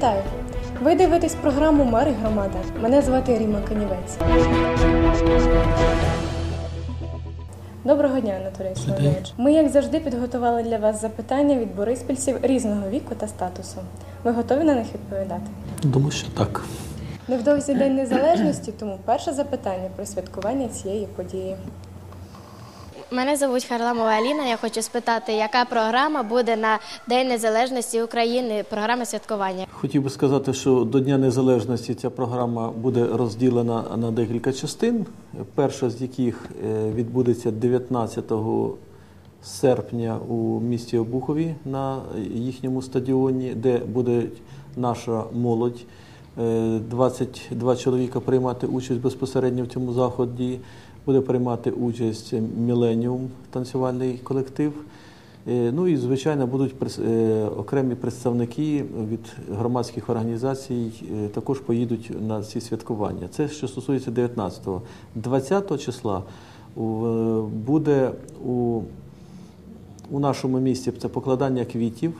Вітаю! Ви дивитесь програму Мер і громада. Мене звати Ріма Канівець. Доброго дня, Анатолій Соломійович. Ми, як завжди, підготували для вас запитання від бориспільців різного віку та статусу. Ви готові на них відповідати? Думаю, що так. Невдовзі День Незалежності, тому перше запитання про святкування цієї події. Мене звуть Харламова Аліна. Я хочу спитати, яка програма буде на День Незалежності України, програма святкування. Хотів би сказати, що до Дня Незалежності ця програма буде розділена на декілька частин. Перша з яких е, відбудеться 19 серпня у місті Обухові на їхньому стадіоні, де буде наша молодь. Е, 22 чоловіка приймати участь безпосередньо в цьому заході. Буде приймати участь Міленіум танцювальний колектив. Е, Ну і звичайно будуть е, окремі представники від громадських організацій е, також поїдуть на ці святкування. Це що стосується 19-го. 20-го числа буде у, у нашому місті це покладання квітів.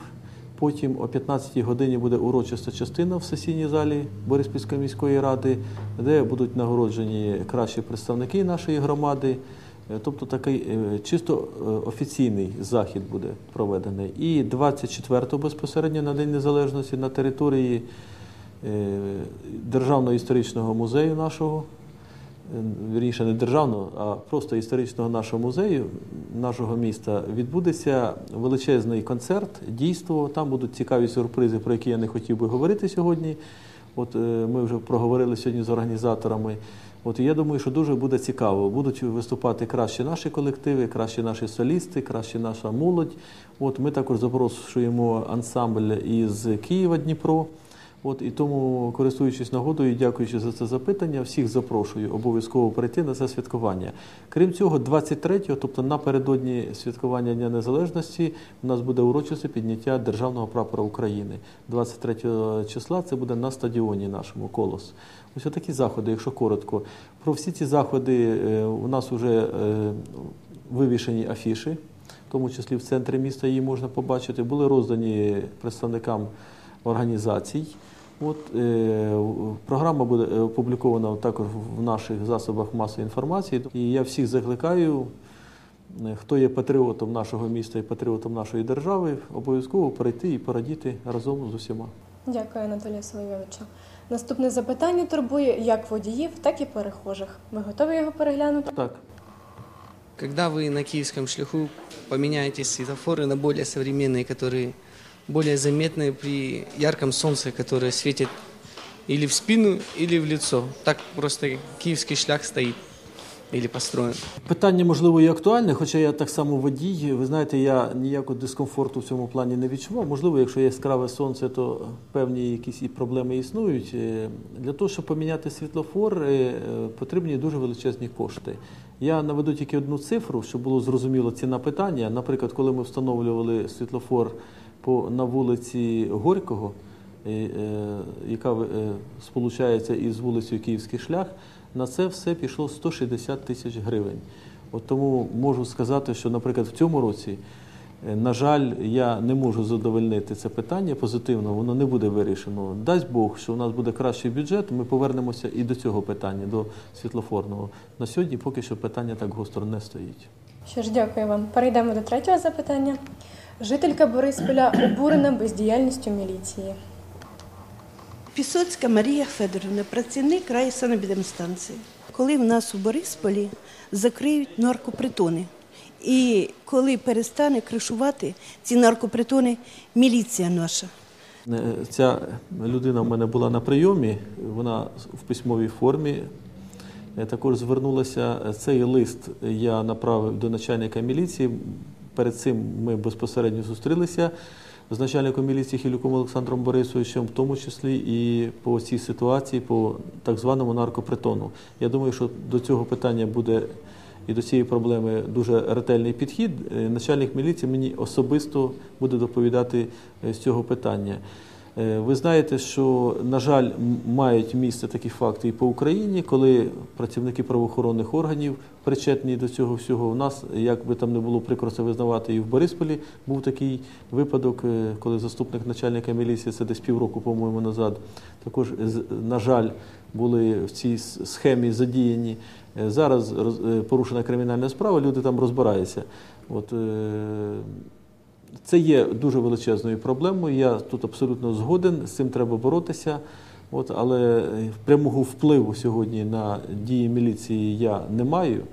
Потім о 15-й годині буде урочиста частина в сесійній залі Бориспільської міської ради, де будуть нагороджені кращі представники нашої громади. Е, Тобто такий е, чисто е, офіційний захід буде проведений. І 24-го безпосередньо на День Незалежності на території Державного історичного музею нашого, вірніше не державного, а просто історичного нашого музею нашого міста відбудеться величезний концерт, дійство. Там будуть цікаві сюрпризи, про які я не хотів би говорити сьогодні. От е, ми вже проговорили сьогодні з організаторами. От я думаю, що дуже буде цікаво. Будуть виступати краще наші колективи, краще наші солісти, краще наша молодь. От ми також запрошуємо ансамбль із Києва Дніпро. От і тому, користуючись нагодою, дякуючи за це запитання, всіх запрошую обов'язково прийти на це святкування. Крім цього, 23-го, тобто напередодні святкування Дня Незалежності, у нас буде урочисте підняття державного прапора України. 23 числа це буде на стадіоні нашому колос. Ось такі заходи, якщо коротко. Про всі ці заходи е, у нас вже вивішені афіші, в тому числі в центрі міста її можна побачити. Були роздані представникам організацій. От е, програма буде опублікована також в наших засобах масової інформації. І я всіх закликаю, е, хто є патріотом нашого міста і патріотом нашої держави, обов'язково прийти і порадіти разом з усіма. Дякую, Анатолію Соломійовичу. Наступне запитання турбує як водіїв, так і перехожих. Ви готові його переглянути? Так. Когда вы на киевском шляху поменяете светофоры на более современные, которые более заметны при ярком солнце, которое светит или в спину, или в лицо. Так просто киевский шлях стоит или построен. Питання можливо і актуальне, хоча я так само водій. Ви знаєте, я ніякого дискомфорту в цьому плані не відчував. Можливо, якщо яскраве сонце, то певні якісь і проблеми існують. Е, Для того, щоб поміняти світлофор, е, потрібні дуже величезні кошти. Я наведу тільки одну цифру, щоб було зрозуміло ціна питання. Наприклад, коли ми встановлювали світлофор по на вулиці Горького, е, е, яка е, сполучається із вулицею Київський шлях, на це все пішло 160 тисяч гривень. От тому можу сказати, що, наприклад, в цьому році, на жаль, я не можу задовольнити це питання позитивно, воно не буде вирішено. Дасть Бог, що у нас буде кращий бюджет, ми повернемося і до цього питання, до світлофорного. На сьогодні поки що питання так гостро не стоїть. Що ж, дякую вам. Перейдемо до третього запитання. Жителька Борисполя обурена бездіяльністю міліції. Пісоцька Марія Федорівна, працівник райсанепідемстанції. Коли в нас у Борисполі закриють наркопритони, і коли перестане кришувати ці наркопритони міліція наша. Е, Ця людина в мене була на прийомі, вона в письмовій формі. е, Також звернулася. Цей лист я направив до начальника міліції. Перед цим ми безпосередньо зустрілися з начальником міліції Хілюком Олександром Борисовичем, в тому числі і по цій ситуації, по так званому наркопритону. Я думаю, що до цього питання буде і до цієї проблеми дуже ретельний підхід. Е, Начальник міліції мені особисто буде доповідати е, з цього питання. Е, Ви знаєте, що, на жаль, мають місце такі факти і по Україні, коли працівники правоохоронних органів причетні до цього всього. У нас, як би там не було прикро визнавати, і в Борисполі був такий випадок, е, коли заступник начальника міліції, це десь півроку, по-моєму, назад, також, з- на жаль, були в цій схемі задіяні. Е, Зараз е, порушена кримінальна справа, люди там розбираються. От, е, це є дуже величезною проблемою. Я тут абсолютно згоден, з цим треба боротися. От, але е, прямого впливу сьогодні на дії міліції я не маю.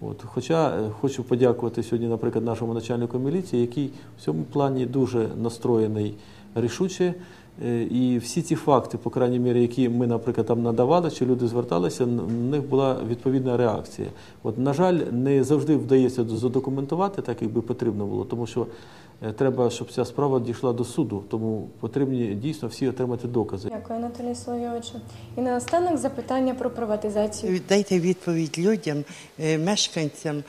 От, хоча е, хочу подякувати сьогодні, наприклад, нашому начальнику міліції, який в цьому плані дуже настроєний рішуче. Е, І всі ці факти, по крайній мірі, які ми, наприклад, там надавали, чи люди зверталися, на них була відповідна реакція. От, на жаль, не завжди вдається задокументувати так, як би потрібно було, тому що треба, щоб ця справа дійшла до суду, тому потрібні дійсно всі отримати докази. Дякую, Анатолій Соловйовичу. І наостанок запитання про приватизацію. Дайте відповідь людям, е, мешканцям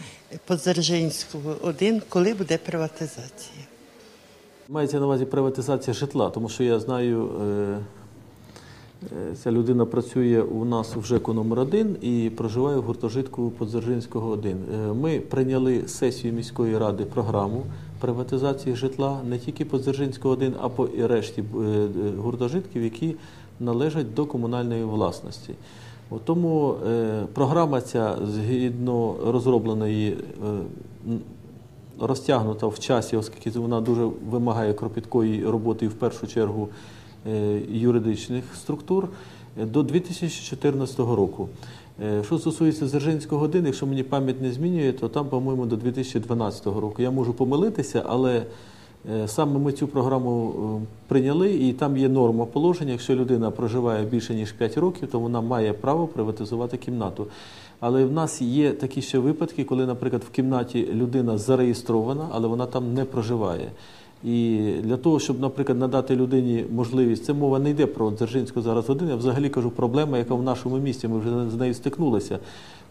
Подзержинського 1, коли буде приватизація. Мається на увазі приватизація житла, тому що я знаю, е, е, ця людина працює у нас в ЖЕКу номер 1 і проживає в гуртожитку Подзержинського 1. Е, Ми прийняли сесію міської ради програму приватизації житла не тільки Подзержинського 1, а по і решті е, е, гуртожитків, які належать до комунальної власності. Тому програма ця згідно розробленої розтягнута в часі, оскільки вона дуже вимагає кропіткої роботи і в першу чергу юридичних структур е, до 2014 року. Е, Що стосується Дзержинського 1, якщо мені пам'ять не змінює, то там, по-моєму, до 2012 року. Я можу помилитися, але е, саме ми цю програму е, прийняли, і там є норма положення. Якщо людина проживає більше ніж 5 років, то вона має право приватизувати кімнату. Але в нас є такі ще випадки, коли, наприклад, в кімнаті людина зареєстрована, але вона там не проживає. І для того, щоб, наприклад, надати людині можливість, це мова не йде про Дзержинську зараз один, я взагалі кажу проблема, яка в нашому місті, ми вже з нею стикнулися.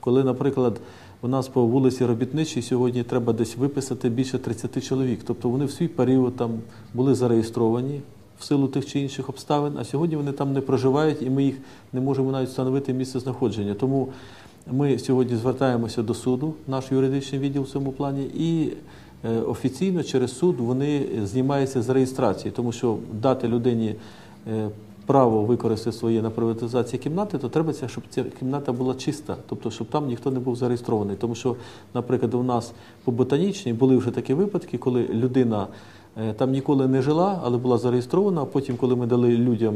Коли, наприклад, у нас по вулиці Робітничій сьогодні треба десь виписати більше 30 чоловік. Тобто вони в свій період там були зареєстровані в силу тих чи інших обставин, а сьогодні вони там не проживають, і ми їх не можемо навіть встановити місце знаходження. Тому ми сьогодні звертаємося до суду, наш юридичний відділ в цьому плані, і офіційно через суд вони знімаються з реєстрації, тому що дати людині е, право використати своє на приватизації кімнати, то треба, щоб ця кімната була чиста, тобто щоб там ніхто не був зареєстрований. Тому що, наприклад, у нас по ботанічній були вже такі випадки, коли людина е, там ніколи не жила, але була зареєстрована. Потім, коли ми дали людям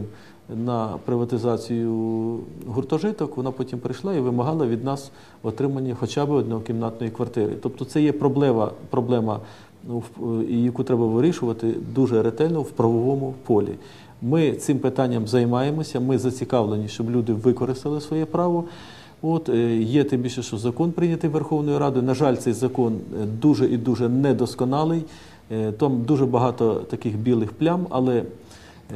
на приватизацію гуртожиток, вона потім прийшла і вимагала від нас отримання хоча б однокімнатної квартири. Тобто це є проблема, проблема ну, яку треба вирішувати дуже ретельно в правовому полі. Ми цим питанням займаємося, ми зацікавлені, щоб люди використали своє право. От е, є тим більше, що закон прийнятий Верховною Радою. На жаль, цей закон е, дуже і дуже недосконалий. Е, Там дуже багато таких білих плям, але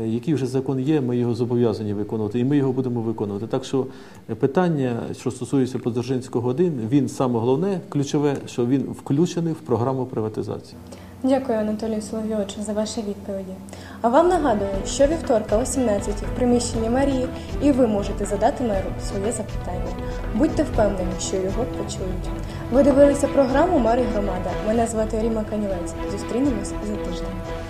який вже закон є, ми його зобов'язані виконувати, і ми його будемо виконувати. Так що е, питання, що стосується Подзержинського 1, він саме головне, ключове, що він включений в програму приватизації. Дякую, Анатолію Соловйовичу, за ваші відповіді. А вам нагадую, що вівторка о 17 в приміщенні Марії, і ви можете задати меру своє запитання. Будьте впевнені, що його почують. Ви дивилися програму Мер громада. Мене звати Ріма Канівець. Зустрінемось за тиждень.